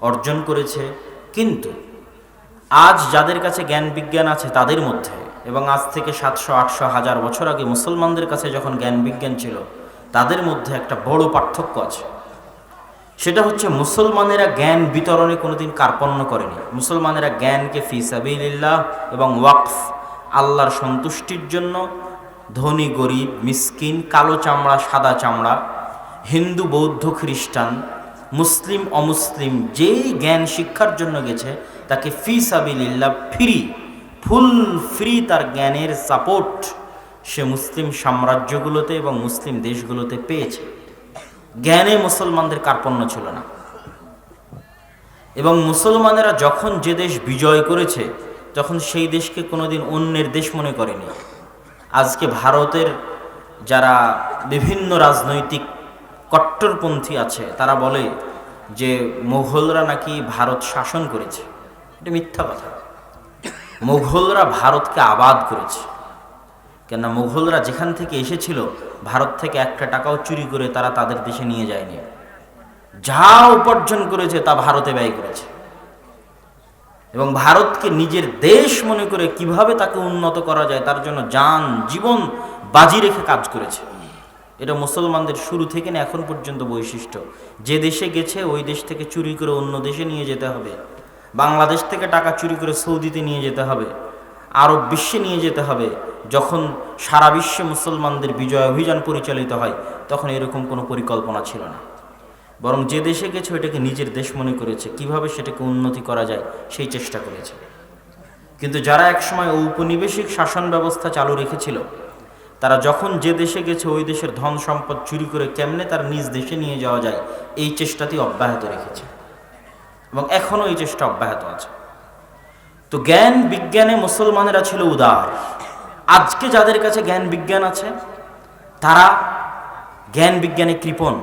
অর্জন করেছে। কিন্তু আজ যাদের কাছে জ্ঞান বিজ্ঞান আছে তাদের মধ্যে, এবং আজ থেকে সাতশো, আটশো, হাজার বছর আগে মুসলমানদের কাছে যখন জ্ঞান বিজ্ঞান ছিল, তাদের মধ্যে একটা বড় পার্থক্য আছে। সেটা হচ্ছে মুসলমানেরা জ্ঞান বিতরণে কোনোদিন কার্পণ্য করেনি। মুসলমানেরা জ্ঞানকে ফিসাবিল্লাহ এবং ওয়াকফ, আল্লাহর সন্তুষ্টির জন্য ধনী, গরিব, মিসকিন, কালো চামড়া, সাদা চামড়া, হিন্দু, বৌদ্ধ, খ্রিস্টান মুসলিম, অমুসলিম যেই জ্ঞান শিক্ষার জন্য গেছে, তাকে ফিসাবিল্লাহ ফ্রি, ফুল ফ্রি তার জ্ঞানের সাপোর্ট সে মুসলিম সাম্রাজ্যগুলোতে এবং মুসলিম দেশগুলোতে পেয়েছে। জ্ঞানে মুসলমানদের কার্পণ্য ছিল না। এবং মুসলমানেরা যখন যে দেশ বিজয় করেছে, তখন সেই দেশকে কোনোদিন অন্যের দেশ মনে করেনি। আজকে ভারতের যারা বিভিন্ন রাজনৈতিক কট্টরপন্থী আছে। তারা বলে যে মুঘলরা নাকি ভারত শাসন করেছে। এটা মিথ্যা কথা। মুঘলরা ভারতকে আবাদ করেছে। কেননা মুঘলরা যেখান থেকে এসেছিল, ভারত থেকে একটা টাকাও চুরি করে তারা তাদের দেশে নিয়ে যায়নি। যা উপার্জন করেছে তা ভারতে ব্যয় করেছে। এবং ভারতকে নিজের দেশ মনে করে কীভাবে তাকে উন্নত করা যায়, তার জন্য যান, জীবন বাজি রেখে কাজ করেছে। এটা মুসলমানদের শুরু থেকে না এখন পর্যন্ত বৈশিষ্ট্য। যে দেশে গেছে, ওই দেশ থেকে চুরি করে অন্য দেশে নিয়ে যেতে হবে। বাংলাদেশ থেকে টাকা চুরি করে সৌদিতে নিয়ে যেতে হবে। আরব বিশ্বে নিয়ে যেতে হবে। যখন সারা বিশ্বে মুসলমানদের বিজয় অভিযান পরিচালিত হয়, তখন এরকম কোনো পরিকল্পনা ছিল না। বরং যে দেশে গেছে, ওইটাকে নিজের দেশ মনে করেছে। কীভাবে সেটাকে উন্নতি করা যায়, সেই চেষ্টা করেছে। কিন্তু যারা একসময় ঔপনিবেশিক শাসন ব্যবস্থা চালু রেখেছিল তারা যখন যে দেশে গেছে, ওই দেশের ধন সম্পদ চুরি করে কেমনে তার নিজ দেশে নিয়ে যাওয়া যায়, এই চেষ্টাটি অব্যাহত রেখেছে। এবং এখনও এই চেষ্টা অব্যাহত আছে। তো জ্ঞান বিজ্ঞানে মুসলমানেরা ছিল উদার। আজকে যাদের কাছে জ্ঞান বিজ্ঞান আছে, তারা জ্ঞান বিজ্ঞানে কৃপণ।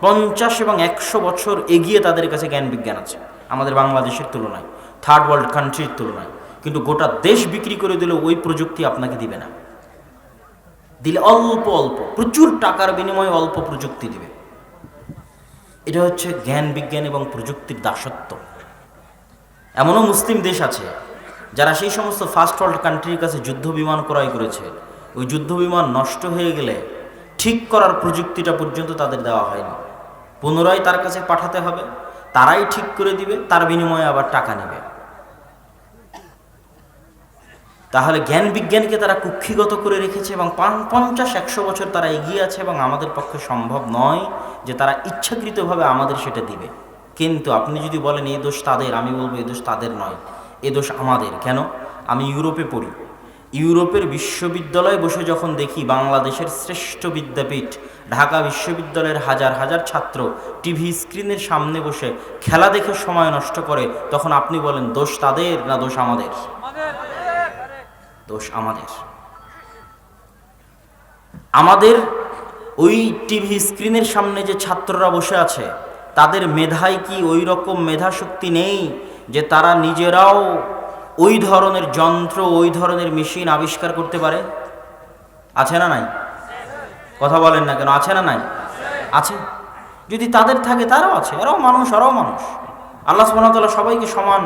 পঞ্চাশ এবং একশো বছর এগিয়ে তাদের কাছে জ্ঞান বিজ্ঞান আছে, আমাদের বাংলাদেশের তুলনায় থার্ড ওয়ার্ল্ড কান্ট্রির তুলনায়। কিন্তু গোটা দেশ বিক্রি করে দিলে ওই প্রযুক্তি আপনাকে দিবে না। দিলে অল্প অল্প, প্রচুর টাকার বিনিময়ে অল্প প্রযুক্তি দিবে। এটা হচ্ছে জ্ঞান বিজ্ঞান এবং প্রযুক্তির দাসত্ব। এমনও মুসলিম দেশ আছে, যারা সেই সমস্ত ফার্স্ট ওয়ার্ল্ড কান্ট্রির কাছে যুদ্ধ বিমান ক্রয় করেছে। ওই যুদ্ধ বিমান নষ্ট হয়ে গেলে ঠিক করার প্রযুক্তিটা পর্যন্ত তাদের দেওয়া হয়নি। পুনরায় তার কাছে পাঠাতে হবে, তারাই ঠিক করে দিবে, তার বিনিময়ে আবার টাকা নেবে। তাহলে জ্ঞান বিজ্ঞানকে তারা কুক্ষিগত করে রেখেছে এবং পঞ্চাশ, একশো বছর তারা এগিয়ে আছে এবং আমাদের পক্ষে সম্ভব নয় যে তারা ইচ্ছাকৃতভাবে আমাদের সেটা দিবে। কিন্তু আপনি যদি বলেন এই দোষ তাদের, আমি বলব, এ দোষ তাদের নয়। এ দোষ আমাদের। কেন? আমি ইউরোপে পড়ি। ইউরোপের বিশ্ববিদ্যালয়ে বসে যখন দেখি বাংলাদেশের শ্রেষ্ঠ বিদ্যাপীঠ, ঢাকা বিশ্ববিদ্যালয়ের হাজার হাজার ছাত্র টিভি স্ক্রিনের সামনে বসে খেলা দেখে সময় নষ্ট করে, তখন আপনি বলেন, দোষ তাদের না দোষ আমাদের? দোষ আমাদের। আমাদের ওই টিভি স্ক্রিনের সামনে যে ছাত্ররা বসে আছে, তাদের মেধায় কি ওই রকম মেধা শক্তি নেই যে তারা নিজেরাও ওই ধরনের যন্ত্র, ওই ধরনের মেশিন আবিষ্কার করতে পারে? আছে না নাই? কথা বলেন না কেন, আছে না নাই? আছে। যদি তাদের থাকে তারাও আছে, এরাও মানুষ এরাও মানুষ। আল্লাহ সুবহানাহু সবাইকে সমান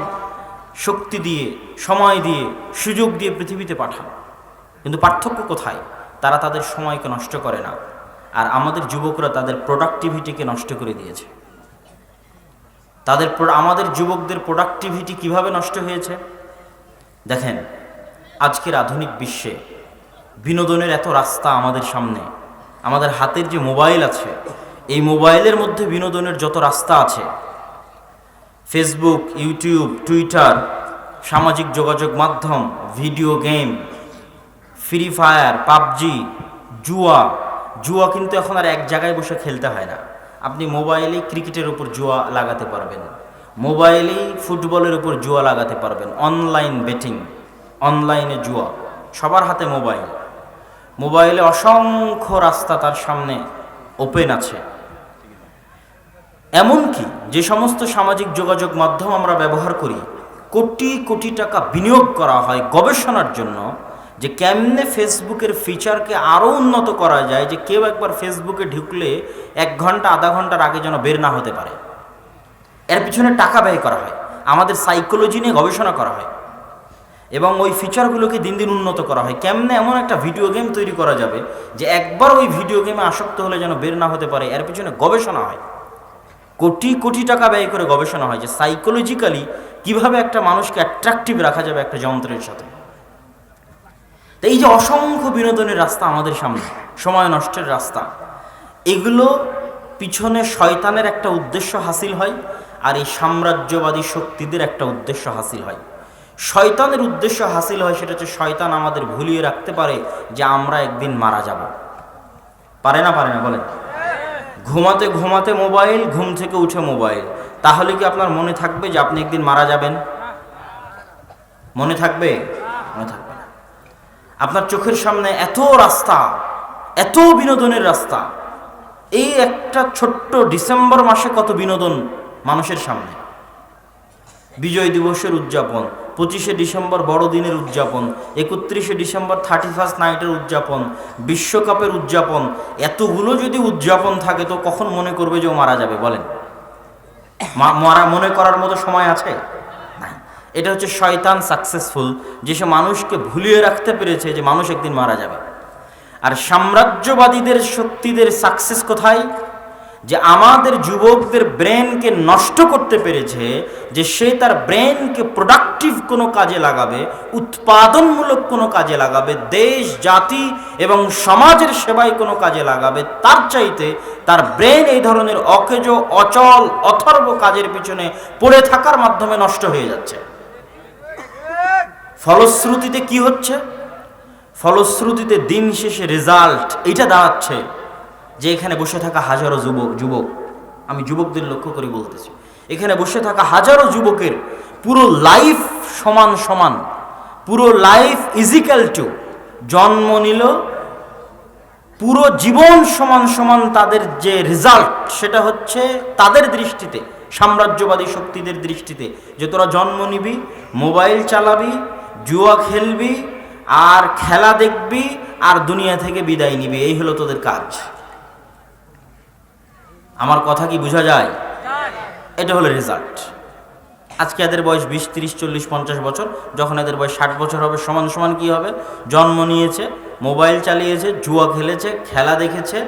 শক্তি দিয়ে, সময় দিয়ে, সুযোগ দিয়ে পৃথিবীতে পাঠান। কিন্তু পার্থক্য কোথায়? তারা তাদের সময়কে নষ্ট করে না। আর আমাদের যুবকরা তাদের প্রোডাক্টিভিটিকে নষ্ট করে দিয়েছে। তাদের আমাদের যুবকদের প্রোডাক্টিভিটি কীভাবে নষ্ট হয়েছে? দেখেন, আজকের আধুনিক বিশ্বে বিনোদনের এত রাস্তা আমাদের সামনে। আমাদের হাতের যে মোবাইল আছে, এই মোবাইলের মধ্যে বিনোদনের যত রাস্তা আছে ফেসবুক ইউটিউব টুইটার সামাজিক যোগাযোগ মাধ্যম video game free fire PUBG, জুয়া। জুয়া কিন্তু এখন আর এক জায়গায় বসে খেলতে হয় না। আপনি মোবাইলেই ক্রিকেটের উপর জুয়া লাগাতে পারবেন। মোবাইলেই ফুটবলের উপর জুয়া লাগাতে পারবেন। অনলাইন বেটিং অনলাইনে জুয়া। সবার হাতে মোবাইল। মোবাইলে অসংখ্য রাস্তা তার সামনে ওপেন আছে। এমনকি যে সমস্ত সামাজিক যোগাযোগ মাধ্যম আমরা ব্যবহার করি, কোটি কোটি টাকা বিনিয়োগ করা হয় গবেষণার জন্য যে কেমনে ফেসবুকের ফিচারকে আরও উন্নত করা যায়, যে কেউ একবার ফেসবুকে ঢুকলে এক ঘণ্টা, আধা ঘণ্টার আগে যেন বের না হতে পারে। এর পিছনে টাকা ব্যয় করা হয়, আমাদের সাইকোলজি নিয়ে গবেষণা করা হয় এবং ওই ফিচারগুলোকে দিন দিন উন্নত করা হয়। কেমনে এমন একটা ভিডিও গেম তৈরি করা যাবে যে একবার ওই ভিডিও গেমে আসক্ত হলে যেন বের না হতে পারে, এর পিছনে গবেষণা হয়। কোটি কোটি টাকা ব্যয় করে গবেষণা হয় যে সাইকোলজিক্যালি কীভাবে একটা মানুষকে অ্যাট্রাকটিভ রাখা যাবে একটা যন্ত্রের সাথে। তো এই যে অসংখ্য বিনোদনের রাস্তা আমাদের সামনে, সময় নষ্টের রাস্তা, এগুলো পিছনে শয়তানের একটা উদ্দেশ্য হাসিল হয় আর এই সাম্রাজ্যবাদী শক্তিদের একটা উদ্দেশ্য হাসিল হয়। শয়তানের উদ্দেশ্য হাসিল হয় সেটা হচ্ছে শয়তান আমাদের ভুলিয়ে রাখতে পারে যে আমরা একদিন মারা যাব। পারে না পারে না, বলেন। ঘুমাতে ঘুমাতে মোবাইল, ঘুম থেকে উঠে মোবাইল। তাহলে কি আপনার মনে থাকবে যে আপনি একদিন মারা যাবেন? মনে থাকবে? মনে থাকবে না। আপনার চোখের সামনে এত রাস্তা, এত বিনোদনের রাস্তা। এই একটা ছোট্ট ডিসেম্বর মাসে কত বিনোদন মানুষের সামনে। বিজয় দিবসের উদযাপন। পঁচিশে ডিসেম্বর বড়দিনের উদযাপন, একত্রিশে ডিসেম্বর থার্টি ফার্স্ট নাইটের উদযাপন, বিশ্বকাপের উদযাপন, এতগুলো যদি উদযাপন থাকে তো কখন মনে করবে যে ও মারা যাবে বলেন? মারা, মনে করার মতো সময় আছে? এটা হচ্ছে শয়তান সাকসেসফুল যে সে মানুষকে ভুলিয়ে রাখতে পেরেছে যে মানুষ একদিন মারা যাবে। আর সাম্রাজ্যবাদীদের, শক্তিদের সাকসেস কোথায়? যে আমাদের যুবকদের ব্রেনকে নষ্ট করতে পেরেছে, যে সে তার ব্রেনকে প্রোডাক্টিভ কোনো কাজে লাগাবে, উৎপাদনমূলক কোনো কাজে লাগাবে, দেশ, জাতি এবং সমাজের সেবায় কোনো কাজে লাগাবে, তার চাইতে তার ব্রেন এই ধরনের অকেজ, অচল, অথর্ব কাজের পিছনে পড়ে থাকার মাধ্যমে নষ্ট হয়ে যাচ্ছে। ফলশ্রুতিতে কি হচ্ছে? ফলশ্রুতিতে দিন শেষে রেজাল্ট এটা দাঁড়াচ্ছে। যে এখানে বসে থাকা হাজারো যুবক যুবক, আমি যুবকদের লক্ষ্য করে বলতেছি। এখানে বসে থাকা হাজারো যুবকের পুরো লাইফ সমান সমান, পুরো লাইফ ইজিক্যাল টু জন্ম নিল, পুরো জীবন সমান সমান তাদের যে রেজাল্ট সেটা হচ্ছে তাদের দৃষ্টিতে, সাম্রাজ্যবাদী শক্তিদের দৃষ্টিতে, যে তোরা জন্ম নিবি মোবাইল চালাবি, জুয়া খেলবি, আর খেলা দেখবি, আর দুনিয়া থেকে বিদায় নিবি, এই হলো তোদের কাজ। আমার কথা কি বোঝা যায়? এটা হলো রেজাল্ট আজকে এদের বয়স বিশ তিরিশ চল্লিশ পঞ্চাশ বছর। যখন এদের বয়স ষাট বছর হবে সমান সমান কি হবে? জন্ম নিয়েছে মোবাইল চালিয়েছে জুয়া খেলেছে খেলা দেখেছে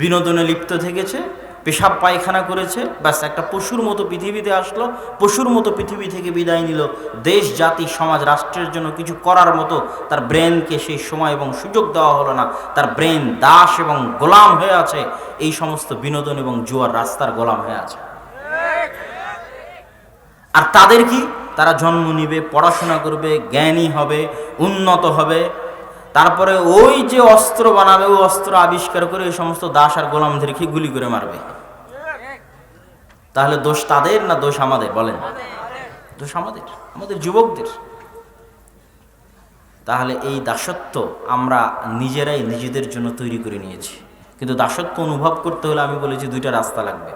বিনোদনে লিপ্ত থেকেছে পেশাব পায়খানা করেছে, ব্যাস একটা পশুর মতো পৃথিবীতে আসলো, পশুর মতো পৃথিবী থেকে বিদায় নিল। দেশ, জাতি, সমাজ, রাষ্ট্রের জন্য কিছু করার মতো তার ব্রেনকে সেই সময় এবং সুযোগ দেওয়া হলো না। তার ব্রেন দাস এবং গোলাম হয়ে আছে। এই সমস্ত বিনোদন এবং জুয়ার রাস্তার গোলাম হয়ে আছে। আর তাদের কি? তারা জন্ম নিবে, পড়াশোনা করবে, জ্ঞানী হবে, উন্নত হবে। তারপরে ওই যে অস্ত্র বানাবে, ওই অস্ত্র আবিষ্কার করে ওই সমস্ত দাস আর গোলামদেরকে গুলি করে মারবে। তাহলে দোষ তাদের না দোষ আমাদের? বলেন। দোষ আমাদের আমাদের যুবকদের। তাহলে এই দাসত্ব আমরা নিজেরাই নিজেদের জন্য তৈরি করে নিয়েছি। কিন্তু দাসত্ব অনুভব করতে হলে আমি বলেছি দুইটা রাস্তা লাগবে।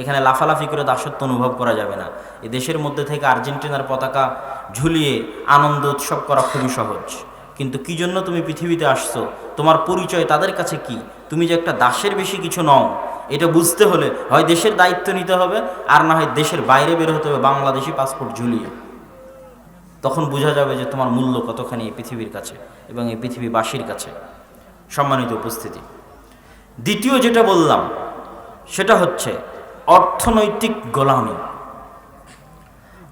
এখানে লাফালাফি করে দাসত্ব অনুভব করা যাবে না। এই দেশের মধ্যে থেকে আর্জেন্টিনার পতাকা ঝুলিয়ে আনন্দ উৎসব করা খুবই সহজ। কিন্তু কি জন্য তুমি পৃথিবীতে আসছো? তোমার পরিচয় তাদের কাছে কি? তুমি যে একটা দাসের বেশি কিছু নও। এটা বুঝতে হলে হয় দেশের দায়িত্ব নিতে হবে, আর না হয় দেশের বাইরে বের হতে হবে বাংলাদেশি পাসপোর্ট ঝুলিয়ে। তখন বোঝা যাবে যে তোমার মূল্য কতখানি এই পৃথিবীর কাছে এবং এই পৃথিবীবাসীর কাছে। সম্মানিত উপস্থিতি। দ্বিতীয় যেটা বললাম, সেটা হচ্ছে অর্থনৈতিক গোলামি।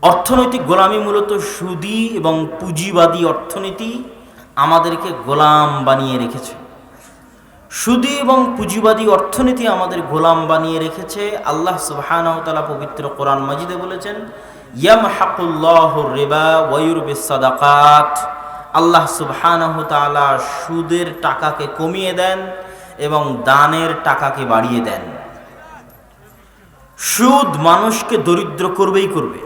অর্থনৈতিক গোলামি মূলত সুদী এবং পুঁজিবাদী অর্থনীতি আমাদেরকে গোলাম বানিয়ে রেখেছে। সুদী এবং পুঁজিবাদী অর্থনীতি আমাদের গোলাম বানিয়ে রেখেছে। আল্লাহ সুবহানাহু পবিত্র কোরআন মাজিদে বলেছেন রেবা ওয়ুরবে সাদাকাত। আল্লাহ তাআলা সুদের টাকাকে কমিয়ে দেন এবং দানের টাকাকে বাড়িয়ে দেন। সুদ মানুষকে দরিদ্র করবেই করবে।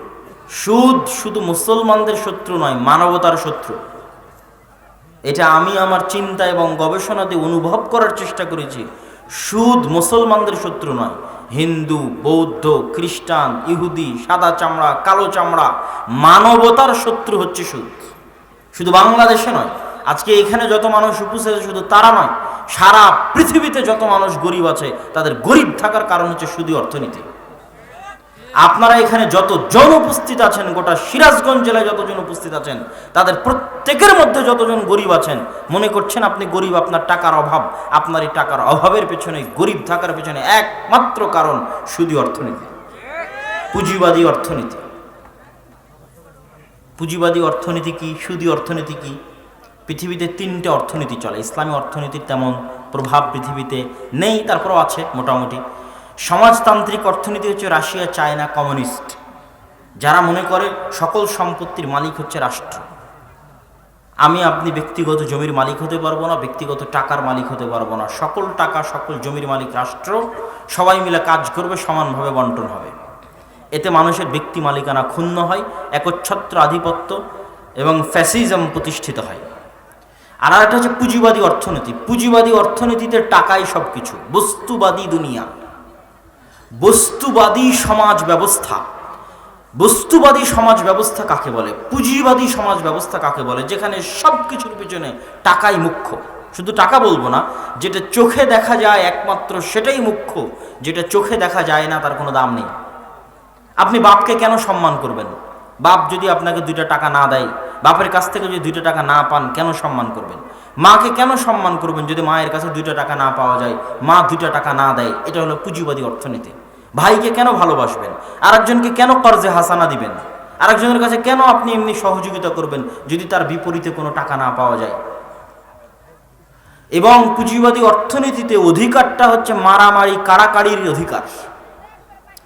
সুদ শুধু মুসলমানদের শত্রু নয়, মানবতার শত্রু। এটা আমি আমার চিন্তা এবং গবেষণা দিয়ে অনুভব করার চেষ্টা করেছি। সুদ মুসলমানদের শত্রু নয়। হিন্দু, বৌদ্ধ, খ্রিস্টান, ইহুদি, সাদা চামড়া, কালো চামড়া, মানবতার শত্রু হচ্ছে সুদ। শুধু বাংলাদেশে নয়, আজকে এখানে যত মানুষ উপস্থিত শুধু তারা নয়, সারা পৃথিবীতে যত মানুষ গরিব আছে, তাদের গরিব থাকার কারণ হচ্ছে শুধু অর্থনীতি। আপনারা এখানে যতজন উপস্থিত আছেন, গোটা সিরাজগঞ্জ জেলায় যতজন উপস্থিত আছেন, তাদের প্রত্যেকের মধ্যে যতজন গরিব আছেন, মনে করছেন আপনি গরিব, আপনার টাকার অভাব, আপনার এই টাকার অভাবের পেছনে, গরিব থাকার পেছনে একমাত্র কারণ সুদী অর্থনীতি, পুঁজিবাদী অর্থনীতি। পুঁজিবাদী অর্থনীতি কি, সুদী অর্থনীতি কি? পৃথিবীতে তিনটে অর্থনীতি চলে, ইসলামী অর্থনীতির তেমন প্রভাব পৃথিবীতে নেই, তারপরও আছে মোটামুটি। সমাজতান্ত্রিক অর্থনীতি হচ্ছে রাশিয়া, চায়না, কমিউনিস্ট। যারা মনে করে সকল সম্পত্তির মালিক হচ্ছে রাষ্ট্র। আমি, আপনি ব্যক্তিগত জমির মালিক হতে পারব না, ব্যক্তিগত টাকার মালিক হতে পারব না। সকল টাকা, সকল জমির মালিক রাষ্ট্র, সবাই মিলে কাজ করবে, সমানভাবে বন্টন হবে। এতে মানুষের ব্যক্তি মালিকানা ক্ষুণ্ণ হয়, একচ্ছত্র আধিপত্য এবং ফ্যাসিজম প্রতিষ্ঠিত হয়। আর একটা হচ্ছে পুঁজিবাদী অর্থনীতি। পুঁজিবাদী অর্থনীতিতে টাকাই সব কিছু বস্তুবাদী দুনিয়া। বস্তুবাদী সমাজ ব্যবস্থা। বস্তুবাদী সমাজ ব্যবস্থা কাকে বলে? পুঁজিবাদী সমাজ ব্যবস্থা কাকে বলে? যেখানে সব কিছুর পিছনে টাকাই মুখ্য। শুধু টাকা বলব না, যেটা চোখে দেখা যায় একমাত্র সেটাই মুখ্য, যেটা চোখে দেখা যায় না, তার কোনো দাম নেই। আপনি বাপকে কেন সম্মান করবেন? বাপ যদি আপনাকে দুইটা টাকা না দেয়, বাপের কাছ থেকে যদি দুইটা টাকা না পান, কেন সম্মান করবেন? মাকে কেন সম্মান করবেন যদি মায়ের কাছে দুইটা টাকা না পাওয়া যায়, মা দুইটা টাকা না দেয়? এটা হলো পুঁজিবাদী অর্থনীতি। ভাইকে কেন ভালোবাসবেন? আরেকজনকে কেন কর্জে হাসানা দিবেন? আরেকজনের কাছে কেন আপনি এমনি সহযোগিতা করবেন যদি তার বিপরীতে কোনো টাকা না পাওয়া যায়? এবং পুঁজিবাদী অর্থনীতিতে অধিকারটা হচ্ছে মারামারি, কাড়াকাড়ির অধিকার।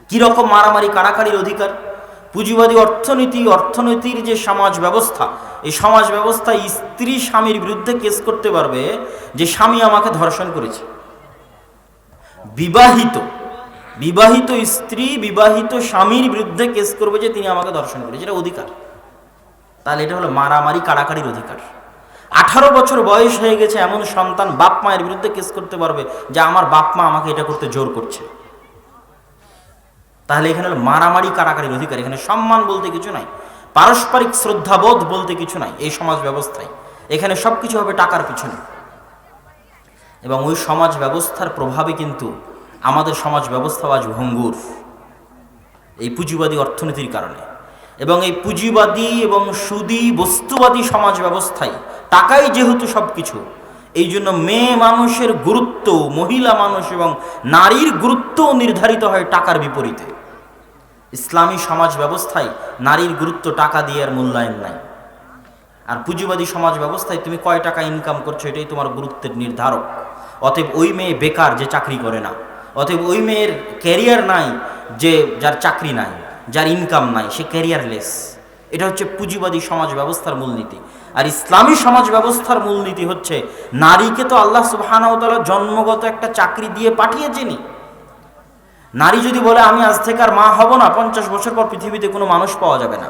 কীরকম মারামারি, কাড়াকাড়ির অধিকার? পুঁজিবাদী অর্থনীতি, অর্থনীতির যে সমাজ ব্যবস্থা, এই সমাজ ব্যবস্থায় স্ত্রী স্বামীর বিরুদ্ধে কেস করতে পারবে যে স্বামী আমাকে ধর্ষণ করেছে। বিবাহিত বিবাহিত স্ত্রী, বিবাহিত স্বামীর বিরুদ্ধে কেস করবে যে তিনি আমাকে ধর্ষণ করেছে, এটা অধিকার। তাহলে এটা হলো মারামারি, কাড়াকাড়ির অধিকার। আঠারো বছর বয়স হয়ে গেছে, এমন সন্তান বাপ মায়ের বিরুদ্ধে কেস করতে পারবে যে আমার বাপ মা আমাকে এটা করতে জোর করছে। তাহলে এখানে হলো মারামারি কারাকারির অধিকার। এখানে সম্মান বলতে কিছু নাই, পারস্পরিক শ্রদ্ধাবোধ বলতে কিছু নাই, এই সমাজ ব্যবস্থায়। এখানে সব কিছু হবে টাকার পিছনে। এবং ওই সমাজ ব্যবস্থার প্রভাবে কিন্তু আমাদের সমাজ ব্যবস্থা আজ ভঙ্গুর। এই পুঁজিবাদী অর্থনীতির কারণে। এবং এই পুঁজিবাদী এবং সুদী বস্তুবাদী সমাজ ব্যবস্থায় টাকাই যেহেতু সব কিছু এই জন্য মেয়ে মানুষের গুরুত্ব, মহিলা মানুষ এবং নারীর গুরুত্ব নির্ধারিত হয় টাকার বিপরীতে। ইসলামী সমাজ ব্যবস্থায় নারীর গুরুত্ব টাকা দিয়ে আর মূল্যায়ন নাই। আর পুঁজিবাদী সমাজ ব্যবস্থায় তুমি কয় টাকা ইনকাম করছ এটাই তোমার গুরুত্বের নির্ধারক। অতএব ওই মেয়ে বেকার যে চাকরি করে না। অতএব ওই মেয়ের ক্যারিয়ার নাই যে যার চাকরি নাই, যার ইনকাম নাই, সে ক্যারিয়ারলেস এটা হচ্ছে পুঁজিবাদী সমাজ ব্যবস্থার মূলনীতি। আর ইসলামী সমাজ ব্যবস্থার মূলনীতি হচ্ছে, নারীকে তো আল্লাহ সুবাহানাওতালা জন্মগত একটা চাকরি দিয়ে পাঠিয়েছেনি নারী যদি বলে, আমি আজ থেকে আর মা হব না, পঞ্চাশ বছর পর পৃথিবীতে কোনো মানুষ পাওয়া যাবে না।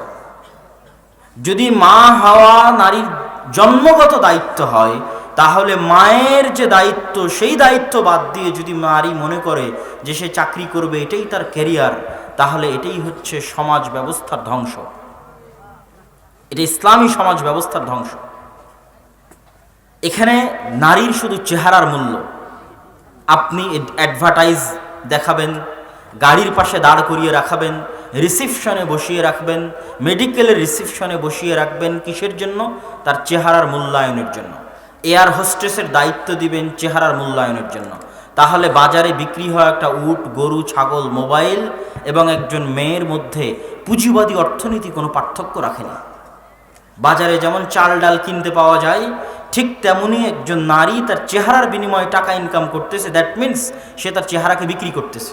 যদি মা হওয়া নারীর জন্মগত দায়িত্ব হয় তাহলে মায়ের যে দায়িত্ব, সেই দায়িত্ব বাদ দিয়ে যদি নারী মনে করে যে সে চাকরি করবে, এটাই তার ক্যারিয়ার তাহলে এটাই হচ্ছে সমাজ ব্যবস্থার ধ্বংস। এটা ইসলামী সমাজ ব্যবস্থার ধ্বংস। এখানে নারীর শুধু চেহারার মূল্য। আপনি অ্যাডভার্টাইজ দেখাবেন, গাড়ির পাশে দাঁড় করিয়ে রাখাবেন রিসিপশনে বসিয়ে রাখবেন মেডিকেলের রিসিপশনে বসিয়ে রাখবেন কিসের জন্য? তার চেহারার মূল্যায়নের জন্য। এয়ার হোস্টেসের দায়িত্ব দিবেন চেহারার মূল্যায়নের জন্য। তাহলে বাজারে বিক্রি হয় একটা উট, গরু, ছাগল, মোবাইল এবং একজন মেয়ের মধ্যে পুঁজিবাদী অর্থনীতি কোনো পার্থক্য রাখেনি বাজারে যেমন চাল ডাল কিনতে পাওয়া যায়, ঠিক তেমনি একজন নারী তার চেহারার বিনিময়ে টাকা ইনকাম করতেছে দ্যাট মিন্স সে তার চেহারাকে বিক্রি করতেছে।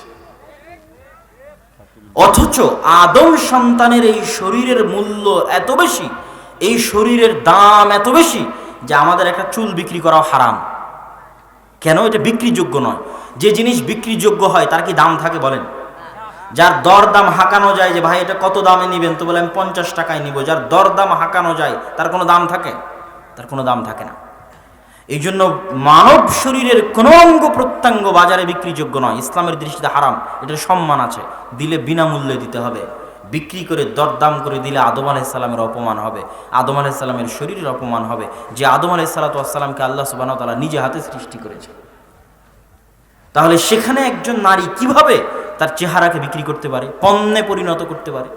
অথচ আদম সন্তানের এই শরীরের মূল্য এত বেশি, এই শরীরের দাম এত বেশি যে আমাদের একটা চুল বিক্রি করা হারাম। কেন? এটা বিক্রিযোগ্য নয়। যে জিনিস বিক্রিযোগ্য হয়, তার কি দাম থাকে বলেন? যার দর দাম হাঁকানো যায় যে, ভাই, এটা কত দামে নিবেন? তো বলে, আমি পঞ্চাশ টাকায় নিব। যার দর দাম হাঁকানো যায়, তার কোনো দাম থাকে? তার কোনো দাম থাকে না। এই জন্য মানব শরীরের কোনো অঙ্গ প্রত্যঙ্গ বাজারে বিক্রিযোগ্য নয়। ইসলামের দৃষ্টিতে হারাম। এটার সম্মান আছে। দিলে বিনামূল্যে দিতে হবে। বিক্রি করে দরদাম করে দিলে আদম আলাইসাল্লামের অপমান হবে, আদম আলাইসাল্লামের শরীরের অপমান হবে, যে আদম আলাইসাল্লাতামকে আল্লাহ সুবাহ তালা নিজে হাতে সৃষ্টি করেছে। তাহলে সেখানে একজন নারী কীভাবে তার চেহারাকে বিক্রি করতে পারে, পণ্যে পরিণত করতে পারে?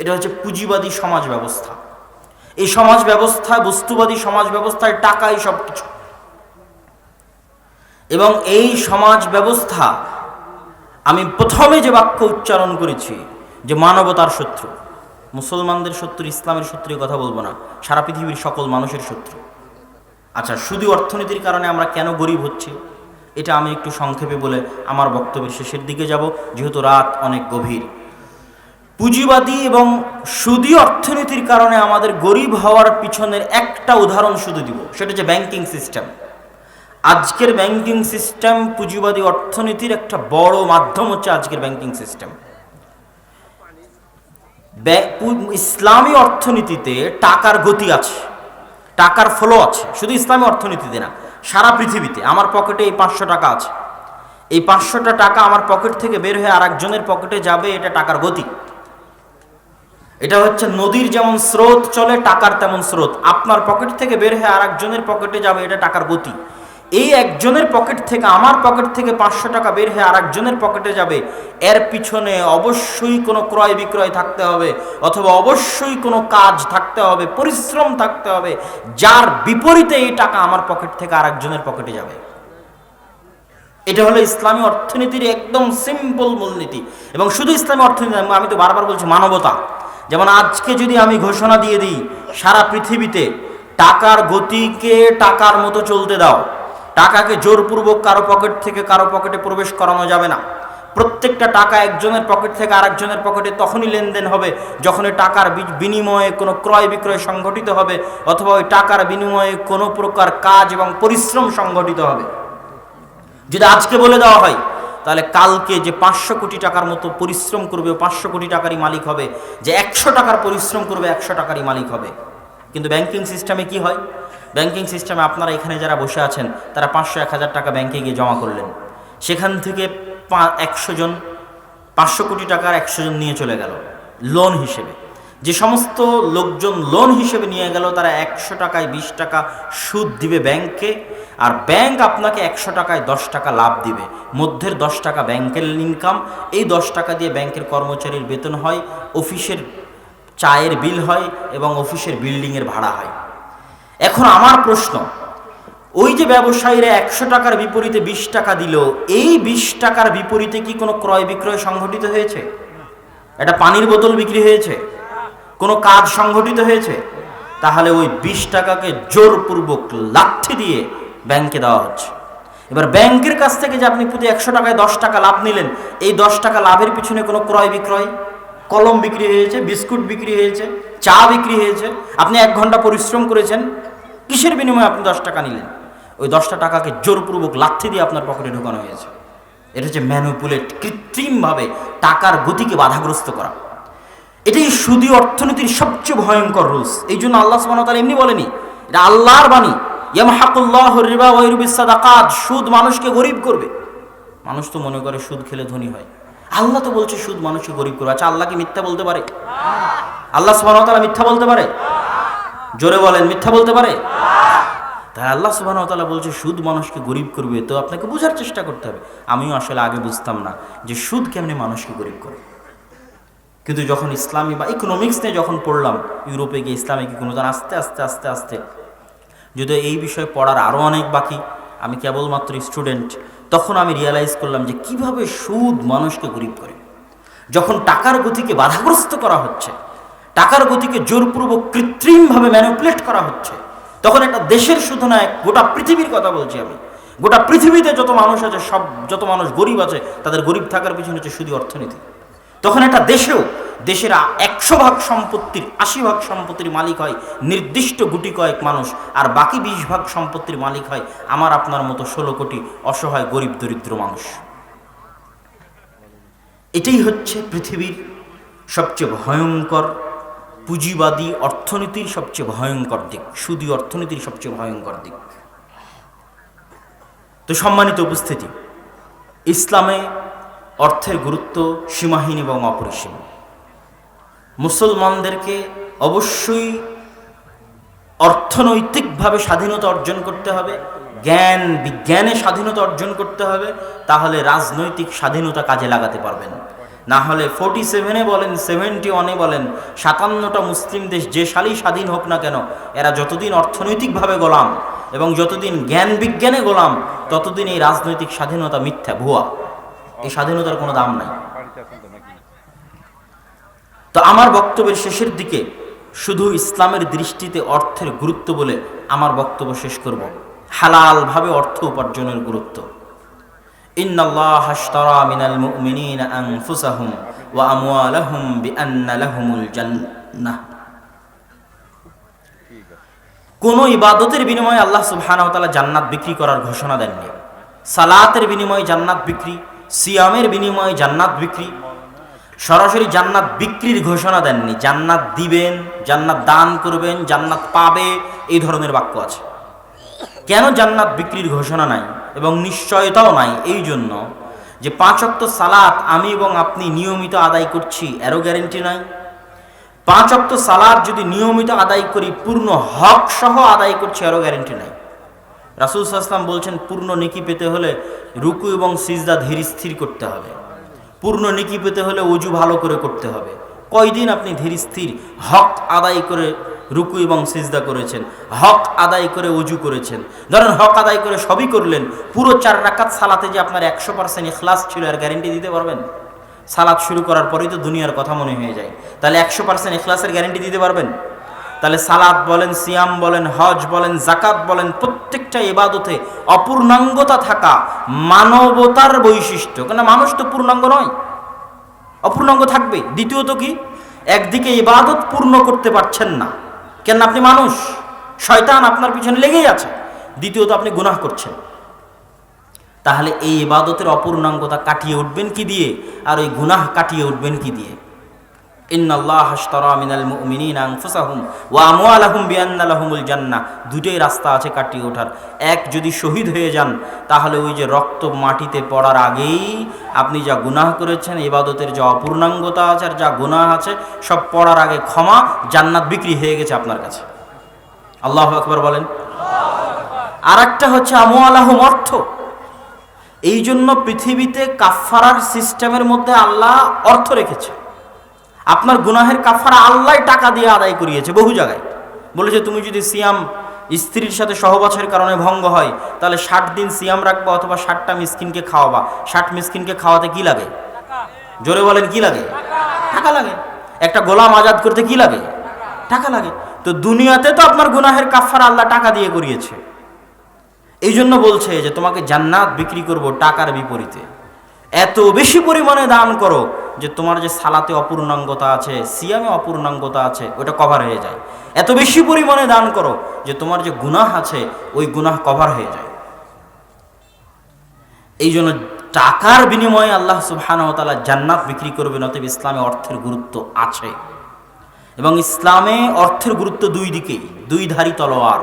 এটা হচ্ছে পুঁজিবাদী সমাজ ব্যবস্থা। এই সমাজ ব্যবস্থায় বস্তুবাদী সমাজ ব্যবস্থায় টাকাই সব কিছু এবং এই সমাজ ব্যবস্থা, আমি প্রথমে যে বাক্য উচ্চারণ করেছি যে মানবতার শত্রু। মুসলমানদের শত্রু, ইসলামের শত্রু কথা বলব না। সারা পৃথিবীর সকল মানুষের শত্রু। আচ্ছা শুধু অর্থনীতির কারণে আমরা কেন গরিব হচ্ছি? এটা আমি একটু সংক্ষেপে বলে আমার বক্তব্যের শেষের দিকে যাব, যেহেতু রাত অনেক গভীর। পুঁজিবাদী এবং সুদী অর্থনীতির কারণে আমাদের গরিব হওয়ার পিছনের একটা উদাহরণ শুধু দিব, সেটা হচ্ছে ব্যাংকিং সিস্টেম। আজকের ব্যাংকিং সিস্টেম পুঁজিবাদী অর্থনীতির একটা বড় মাধ্যম হচ্ছে আজকের ব্যাংকিং সিস্টেম। ইসলামী অর্থনীতিতে টাকার গতি আছে, টাকার ফ্লো আছে, শুধু ইসলামী অর্থনীতিতে না, সারা পৃথিবীতে। আমার পকেটে এই পাঁচশো টাকা আছে। এই পাঁচশোটা টাকা আমার পকেট থেকে বের হয়ে আরেকজনের পকেটে যাবে, এটা টাকার গতি। এটা হচ্ছে নদীর যেমন স্রোত চলে, টাকার তেমন স্রোত। আপনার পকেট থেকে বের হয়ে আরেকজনের পকেটে যাবে, এটা টাকার গতি। এই একজনের পকেট থেকে, আমার পকেট থেকে পাঁচশো টাকা বের হয়ে আরেকজনের পকেটে যাবে। এর পিছনে অবশ্যই কোনো ক্রয় বিক্রয় থাকতে হবে, অথবা অবশ্যই কোনো কাজ থাকতে হবে, পরিশ্রম থাকতে হবে, যার বিপরীতে এই টাকা আমার পকেট থেকে আরেকজনের পকেটে যাবে। এটা হলো ইসলামী অর্থনীতির একদম সিম্পল মূলনীতি। এবং শুধু ইসলামী অর্থনীতি আমি তো বারবার বলছি মানবতা। যেমন আজকে যদি আমি ঘোষণা দিয়ে দিই, সারা পৃথিবীতে টাকার গতিকে টাকার মতো চলতে দাও। টাকাকে জোরপূর্বক কারও পকেট থেকে কারও পকেটে প্রবেশ করানো যাবে না। প্রত্যেকটা টাকা একজনের পকেট থেকে আরেকজনের পকেটে তখনই লেনদেন হবে যখন ওই টাকার বিনিময়ে কোনো ক্রয় বিক্রয় সংঘটিত হবে অথবা ওই টাকার বিনিময়ে কোনো প্রকার কাজ এবং পরিশ্রম সংঘটিত হবে। যদি আজকে বলে দেওয়া হয়, তাহলে কালকে যে পাঁচশো কোটি টাকার মতো পরিশ্রম করবে পাঁচশো কোটি টাকারই মালিক হবে। যে একশো টাকার পরিশ্রম করবে, একশো টাকারই মালিক হবে। কিন্তু ব্যাংকিং সিস্টেমে কি হয়? ব্যাংকিং সিস্টেমে আপনারা এখানে যারা বসে আছেন, তারা পাঁচশো এক হাজার টাকা ব্যাংকে গিয়ে জমা করলেন। সেখান থেকে একশো জন, পাঁচশো কোটি টাকার একশো জন নিয়ে চলে গেল, লোন হিসেবে। যে সমস্ত লোকজন লোন হিসেবে নিয়ে গেল, তারা একশো টাকায় বিশ টাকা সুদ দিবে ব্যাংকে, আর ব্যাংক আপনাকে একশো টাকায় দশ টাকা লাভ দিবে। মধ্যের দশ টাকা ব্যাংকের ইনকাম এই দশ টাকা দিয়ে ব্যাংকের কর্মচারীর বেতন হয়, অফিসের চায়ের বিল হয় এবং অফিসের বিল্ডিংয়ের ভাড়া হয়। এখন আমার প্রশ্ন, ওই যে ব্যবসায়ীরা একশো টাকার বিপরীতে বিশ টাকা দিল, এই বিশ টাকার বিপরীতে কি কোনো ক্রয় বিক্রয় সংঘটিত হয়েছে? একটা পানির বোতল বিক্রি হয়েছে? কোনো কাজ সংঘটিত হয়েছে? তাহলে ওই বিশ টাকাকে জোরপূর্বক লাঠি দিয়ে ব্যাংকে দেওয়া হচ্ছে। এবার ব্যাংকের কাছ থেকে যে আপনি প্রতি একশো টাকায় দশ টাকা লাভ নিলেন, এই দশ টাকা লাভের পিছনে কোনো ক্রয় বিক্রয়? কলম বিক্রি হয়েছে, বিস্কুট বিক্রি হয়েছে, চা বিক্রি হয়েছে। আপনি এক ঘণ্টা পরিশ্রম করেছেন, কিসের বিনিময়ে আপনি দশ টাকা নিলেন? ওই দশটা টাকাকে জোরপূর্বক লাথি দিয়ে আপনার পকেটে ঢোকানো হয়েছে। এটা হচ্ছে ম্যানুপুলেট কৃত্রিমভাবে টাকার গতিকে বাধাগ্রস্ত করা। এটাই সুদী অর্থনীতির সবচেয়ে ভয়ঙ্কর রুলস। এই জন্য আল্লাহ ওয়া এমনি বলেনি, এটা আল্লাহর বাণী, ইয়ামহাকুল্লাহু রিবা ওয়া ইউরবিস সাদাকাত, সুদ মানুষকে গরিব করবে। মানুষ তো মনে করে সুদ খেলে ধনী হয়। আল্লাহ তো বলছে, সুদ মানুষকে গরিব করবে আচ্ছা আল্লাহ কি মিথ্যা বলতে পারে? আল্লাহ তাআলা মিথ্যা বলতে পারে? জোরে বলেন, মিথ্যা বলতে পারে? তাই আল্লাহ সুবাহ তাআলা বলছে, সুদ মানুষকে গরিব করবে। তো আপনাকে বোঝার চেষ্টা করতে হবে। আমিও আসলে আগে বুঝতাম না যে সুদ কেমনে মানুষকে গরিব করে। কিন্তু যখন ইসলামী বা ইকোনমিক্স নিয়ে যখন পড়লাম, ইউরোপে গিয়ে ইসলামিক ইকোনমিক্স আস্তে আস্তে আস্তে আস্তে, যদিও এই বিষয়ে পড়ার আরও অনেক বাকি আমি কেবলমাত্র স্টুডেন্ট তখন আমি রিয়েলাইজ করলাম যে কীভাবে সুদ মানুষকে গরিব করে। যখন টাকার গতিকে বাধাগ্রস্ত করা হচ্ছে, টাকার গতিকে জোরপূর্বক কৃত্রিমভাবে ম্যানিপুলেট করা হচ্ছে, তখন একটা দেশের শুধু নয় গোটা পৃথিবীর কথা বলছি আমি। গোটা পৃথিবীতে যত মানুষ আছে, সব, যত মানুষ গরিব আছে, তাদের গরিব থাকার পিছনে হচ্ছে শুধু অর্থনীতি। তখন একটা দেশেও দেশের একশো ভাগ সম্পত্তির, আশি ভাগ সম্পত্তির মালিক হয়, নির্দিষ্ট গুটি কয়েক মানুষ, আর বাকি বিশ ভাগ সম্পত্তির মালিক হয় আমার আপনার মতো ষোলো কোটি অসহায়, গরিব, দরিদ্র মানুষ। এটাই হচ্ছে পৃথিবীর সবচেয়ে ভয়ঙ্কর, পুঁজিবাদী অর্থনীতির সবচেয়ে ভয়ঙ্কর দিক, সুদী অর্থনীতির সবচেয়ে ভয়ঙ্কর দিক। তো সম্মানিত উপস্থিতি, ইসলামে অর্থের গুরুত্ব সীমাহীন এবং অপরিসীম। মুসলমানদেরকে অবশ্যই অর্থনৈতিকভাবে স্বাধীনতা অর্জন করতে হবে, জ্ঞান, বিজ্ঞানে স্বাধীনতা অর্জন করতে হবে, তাহলে রাজনৈতিক স্বাধীনতা কাজে লাগাতে পারবেন। না হলে ফোর্টি সেভেনে বলেন সেভেন্টি ওয়ানে বলেন, সাতান্নটা মুসলিম দেশ যে সালই স্বাধীন হোক না কেন, এরা যতদিন অর্থনৈতিকভাবে গোলাম এবং যতদিন জ্ঞান বিজ্ঞানে গোলাম, ততদিন এই রাজনৈতিক স্বাধীনতা মিথ্যা, ভুয়া। এই স্বাধীনতার কোনো দাম নাই। তো আমার বক্তব্যের শেষের দিকে শুধু ইসলামের দৃষ্টিতে অর্থের গুরুত্ব বলে আমার বক্তব্য শেষ করব। হালালভাবে অর্থ উপার্জনের গুরুত্ব। ইন্নাল্লাহ আশতারা মিনাল মুমিনিনা আনফুসাহুম ওয়া আমওয়ালাহুম বিআন্না লাহুমুল জান্নাহ। কোন ইবাদতের বিনিময়ে আল্লাহ সুবহানাহু ওয়া তাআলা জান্নাত বিক্রি করার ঘোষণা দেননি। সালাতের বিনিময়ে জান্নাত বিক্রি সিয়ামের বিনিময়ে জান্নাত বিক্রি। সরাসরি জান্নাত বিক্রির ঘোষণা দেননি। জান্নাত দিবেন, জান্নাত দান করবেন, জান্নাত পাবে, এই ধরনের বাক্য আছে। কেন জান্নাত বিক্রির ঘোষণা নাই এবং নিশ্চয়তাও নাই এই জন্য যে পাঁচ অক্ত সালাত আমি এবং আপনি নিয়মিত আদায় করছি, এরও গ্যারেন্টি নাই। পাঁচ অক্ত সালাদ যদি নিয়মিত আদায় করি, পূর্ণ হক সহ আদায় করছি আরও গ্যারেন্টি নাই। রাসুল সাল্লাম বলছেন, পূর্ণ নেকি পেতে হলে রুকু এবং সিজদা ধীর স্থির করতে হবে। পূর্ণ নেকি পেতে হলে অজু ভালো করে করতে হবে। কয়দিন আপনি ধীর স্থির, হক আদায় করে রুকু এবং সিজদা করেছেন, হক আদায় করে অজু করেছেন। ধরেন হক আদায় করে সবই করলেন, পুরো চার রাকাত সালাতে যে আপনার একশো পার্সেন্ট ইখলাস ছিল আর গ্যারেন্টি দিতে পারবেন? সালাদ শুরু করার পরেই তো দুনিয়ার কথা মনে হয়ে যায়। তাহলে একশো পার্সেন্ট ইখলাসের গ্যারেন্টি দিতে পারবেন? তাহলে সালাদ বলেন, সিয়াম বলেন, হজ বলেন জাকাত বলেন, প্রত্যেকটা ইবাদতে অপূর্ণাঙ্গতা থাকা মানবতার বৈশিষ্ট্য। কেন মানুষ তো পূর্ণাঙ্গ নয়? অপূর্ণাঙ্গ থাকবে। দ্বিতীয়ত কি? একদিকে ইবাদত পূর্ণ করতে পারছেন না। কেন আপনি মানুষ? শয়তান আপনার পিছনে লেগেই আছে। দ্বিতীয়ত আপনি গুনাহ করছেন। তাহলে এই ইবাদতের অপূর্ণাঙ্গতা কাটিয়ে উঠবেন কি দিয়ে? আর ওই গুনাহ কাটিয়ে উঠবেন কি দিয়ে? দুটোই রাস্তা আছে কাটিয়ে ওঠার। এক যদি শহীদ হয়ে যান, তাহলে ওই যে রক্ত মাটিতে পড়ার আগেই আপনি যা গুনাহ করেছেন, ইবাদতের যা অপূর্ণাঙ্গতা আছে আর যা গুনাহ আছে, সব পড়ার আগে ক্ষমা, জান্নাত বিক্রি হয়ে গেছে আপনার কাছে। আল্লাহ আকবার বলেন। আর একটা হচ্ছে আমওয়ালাহুম অর্থ। এই জন্য পৃথিবীতে কাফারার সিস্টেমের মধ্যে আল্লাহ অর্থ রেখেছে। আপনার গুনাহের কাফারা আল্লাহ টাকা দিয়ে আদায় করিয়েছে বহু জায়গায়। বলেছে, তুমি যদি সিয়াম স্ত্রীর সাথে সহবাসের কারণে ভঙ্গ হয়, তাহলে ষাট দিন সিয়াম রাখবা অথবা ষাটটা মিসকিনকে খাওয়াবা। ষাট মিসকিনকে খাওয়াতে কি লাগে? জোরে বলেন, কি লাগে? টাকা লাগে। একটা গোলাম আজাদ করতে কি লাগে? টাকা লাগে। তো দুনিয়াতে তো আপনার গুনাহের কাফারা আল্লাহ টাকা দিয়ে করিয়েছে। এই জন্য বলছে যে, তোমাকে জান্নাত বিক্রি করব টাকার বিপরীতে। এত বেশি পরিমাণে দান করো যে তোমার যে সালাতে অপূর্ণাঙ্গতা আছে, সিয়ামে অপূর্ণাঙ্গতা আছে, ওটা কভার হয়ে যায়। এত বেশি পরিমাণে দান করো যে তোমার যে গুনাহ আছে, ওই গুনাহ কভার হয়ে যায়। এই জন্য টাকার বিনিময়ে আল্লাহ সুবহানাহু ওয়া জান্নাত বিক্রি করবেন, অতএব ইসলামে অর্থের গুরুত্ব আছে। এবং ইসলামে অর্থের গুরুত্ব দুই দিকেই, দুই ধারী তলোয়ার।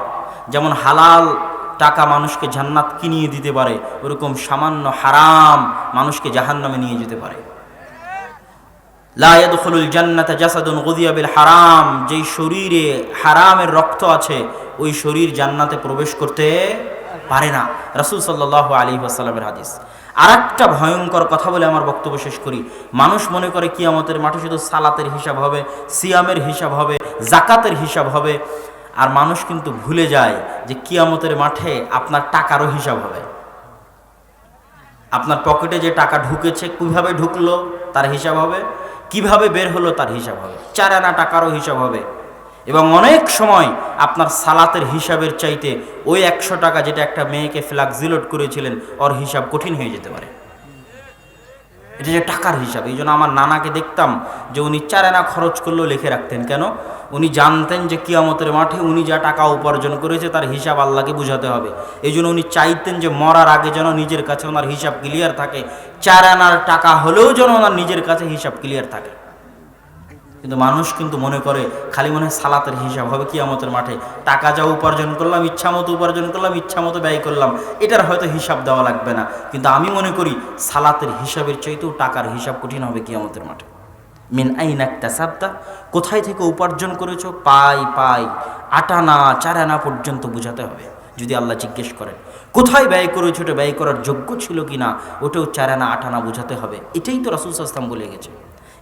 যেমন হালাল টাকা মানুষকে জান্নাত কিনিয়ে দিতে পারে, ওরকম সামান্য হারাম মানুষকে জাহান্নামে নিয়ে যেতে পারে। লা ইয়াদখুলুল জান্নাতা জাসাদুন গুদিয়া হারাম। যেই শরীরে হারামের রক্ত আছে, ওই শরীর জান্নাতে প্রবেশ করতে পারে না। রাসূল সাল্লাল্লাহু আলাইহি ওয়াসাল্লামের হাদিস। আরেকটা ভয়ঙ্কর কথা বলে আমার বক্তব্য শেষ করি। মানুষ মনে করে কিয়ামতের মাঠে শুধু সালাতের হিসাব হবে, সিয়ামের হিসাব হবে জাকাতের হিসাব হবে, আর মানুষ কিন্তু ভুলে যায় যে কিয়ামতের মাঠে আপনার টাকারও হিসাব হবে। আপনার পকেটে যে টাকা ঢুকেছে, কীভাবে ঢুকলো? তার হিসাব হবে? কীভাবে বের হলো তার হিসাব হবে? চার আনা টাকারও হিসাব হবে। এবং অনেক সময় আপনার সালাতের হিসাবের চাইতে ওই একশো টাকা যেটা একটা মেয়েকে ফ্ল্যাক্সিলোড করেছিলেন, ওর হিসাব কঠিন হয়ে যেতে পারে। এটা যে টাকার হিসাব, এই জন্য আমার নানাকে দেখতাম যে উনি চার আনা খরচ করলেও লিখে রাখতেন। কেন? উনি জানতেন যে কিয়ামতের মাঠে উনি যা টাকা উপার্জন করেছে তার হিসাব আল্লাহকে বুঝাতে হবে। এই জন্য উনি চাইতেন যে মরার আগে যেন নিজের কাছে ওনার হিসাব ক্লিয়ার থাকে। চার আনার টাকা হলেও যেন ওনার নিজের কাছে হিসাব ক্লিয়ার থাকে। কিন্তু মানুষ কিন্তু মনে করে, খালি মনে হয় সালাতের হিসাব হবে কিয়ামতের মাঠে। টাকা যা উপার্জন করলাম, ইচ্ছা মতো উপার্জন করলাম, ইচ্ছা মতো ব্যয় করলাম, এটার হয়তো হিসাব দেওয়া লাগবে না। কিন্তু আমি মনে করি, সালাতের হিসাবের চাইতেও টাকার হিসাব কঠিন হবে কিয়ামতের মাঠে। মিন একটা সাবদা কোথায় থেকে উপার্জন করেছ? পাই পাই আটানা চারানা পর্যন্ত বোঝাতে হবে, যদি আল্লাহ জিজ্ঞেস করেন। কোথায় ব্যয় করেছে? ওটা ব্যয় করার যোগ্য ছিল কি না ওটাও চার আনা আট আনা বোঝাতে হবে। এটাই তো রাসুল ইসলাম বলে গেছে।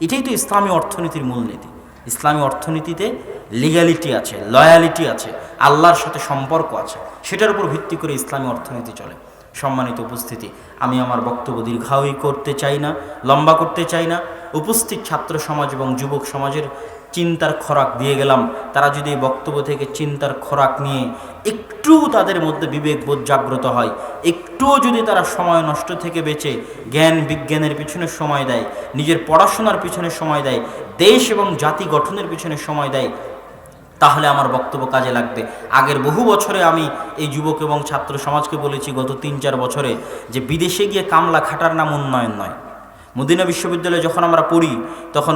এটাই তো ইসলামী অর্থনীতির মূলনীতি। ইসলামী অর্থনীতিতে লিগ্যালিটি আছে লয়ালিটি আছে, আল্লাহর সাথে সম্পর্ক আছে, সেটার উপর ভিত্তি করে ইসলামী অর্থনীতি চলে। সম্মানিত উপস্থিতি, আমি আমার বক্তব্য দীর্ঘায়ী করতে চাই না, লম্বা করতে চাই না। উপস্থিত ছাত্র সমাজ এবং যুবক সমাজের চিন্তার খোরাক দিয়ে গেলাম। তারা যদি এই বক্তব্য থেকে চিন্তার খোরাক নিয়ে একটু তাদের মধ্যে বিবেকবোধ জাগ্রত হয়, একটুও যদি তারা সময় নষ্ট থেকে বেঁচে জ্ঞান বিজ্ঞানের পিছনে সময় দেয়, নিজের পড়াশোনার পিছনে সময় দেয়, দেশ এবং জাতি গঠনের পিছনে সময় দেয়, তাহলে আমার বক্তব্য কাজে লাগবে। আগের বহু বছরে আমি এই যুবক এবং ছাত্র সমাজকে বলেছি গত তিন চার বছরে যে বিদেশে গিয়ে কামলা খাটার নাম উন্নয়ন নয়। মদিনা বিশ্ববিদ্যালয়ে যখন আমরা পড়ি, তখন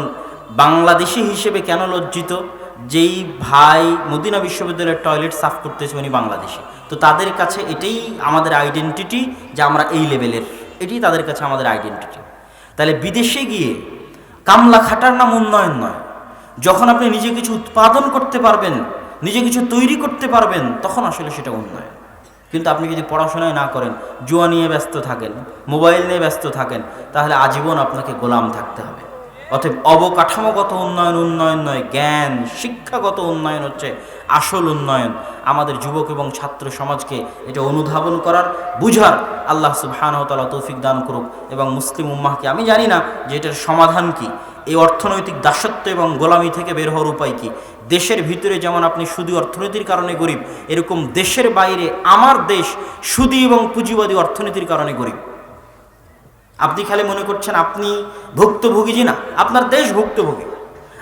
বাংলাদেশি হিসেবে কেন লজ্জিত? যেই ভাই মদিনা বিশ্ববিদ্যালয়ের টয়লেট সাফ করতেছে উনি বাংলাদেশি। তো তাদের কাছে এটাই আমাদের আইডেন্টিটি যে আমরা এই লেভেলের এটাই তাদের কাছে আমাদের আইডেন্টিটি তাহলে বিদেশে গিয়ে কামলা খাটার নাম উন্নয়ন নয়। যখন আপনি নিজে কিছু উৎপাদন করতে পারবেন, নিজে কিছু তৈরি করতে পারবেন, তখন আসলে সেটা উন্নয়ন। কিন্তু আপনি যদি পড়াশোনায় না করেন, জুয়া নিয়ে ব্যস্ত থাকেন, মোবাইল নিয়ে ব্যস্ত থাকেন, তাহলে আজীবন আপনাকে গোলাম থাকতে হবে। অতএব অবকাঠামোগত উন্নয়ন উন্নয়ন নয়, জ্ঞান, শিক্ষাগত উন্নয়ন হচ্ছে আসল উন্নয়ন। আমাদের যুবক এবং ছাত্র সমাজকে এটা অনুধাবন করার, বুঝার আল্লাহ সুবহানহতালা তৌফিক দান করুক। এবং মুসলিম উম্মাহকে, আমি জানি না যে এটার সমাধান কি। এই অর্থনৈতিক দাসত্ব এবং গোলামি থেকে বের হওয়ার উপায় কি? দেশের ভিতরে যেমন আপনি শুধু অর্থনীতির কারণে গরিব, এরকম দেশের বাইরে আমার দেশ সুদী এবং পুঁজিবাদী অর্থনীতির কারণে গরিব। আপনি খালি মনে করছেন আপনি ভুক্তভোগী যে না, আপনার দেশ ভুক্তভোগী।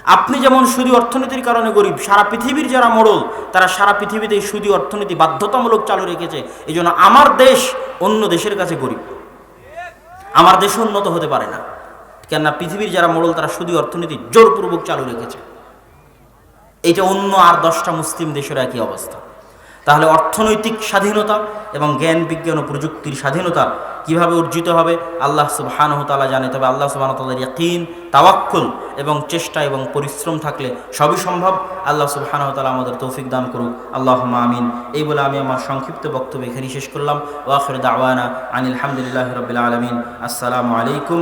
আপনি যেমন সুদী অর্থনীতির কারণে গরিব, সারা পৃথিবীর যারা মোড়ল তারা সারা পৃথিবীতে সুদী অর্থনীতি বাধ্যতামূলক চালু রেখেছে। এই আমার দেশ অন্য দেশের কাছে গরিব। আমার দেশ উন্নত হতে পারে না। কেননা পৃথিবীর যারা মোড়ল তারা সুদী অর্থনীতি জোরপূর্বক চালু রেখেছে। এটা অন্য আর দশটা মুসলিম দেশের একই অবস্থা। তাহলে অর্থনৈতিক স্বাধীনতা এবং জ্ঞান, বিজ্ঞান ও প্রযুক্তির স্বাধীনতা কীভাবে অর্জিত হবে? আল্লাহ সুবহানহ তালা জানে। তবে আল্লাহ সুবহান তালার ইয়াকিন, তাওয়াক্কুল এবং চেষ্টা এবং পরিশ্রম থাকলে সবই সম্ভব। আল্লাহ সুবহানহ তালা আমাদের তৌফিক দান করুক। আল্লাহ আমিন। এই বলে আমি আমার সংক্ষিপ্ত বক্তব্য এখানেই শেষ করলাম। ওয়াখির দাওয়ানা আনিল হামদুলিল্লাহ রবিল আলমিন। আসসালামু আলাইকুম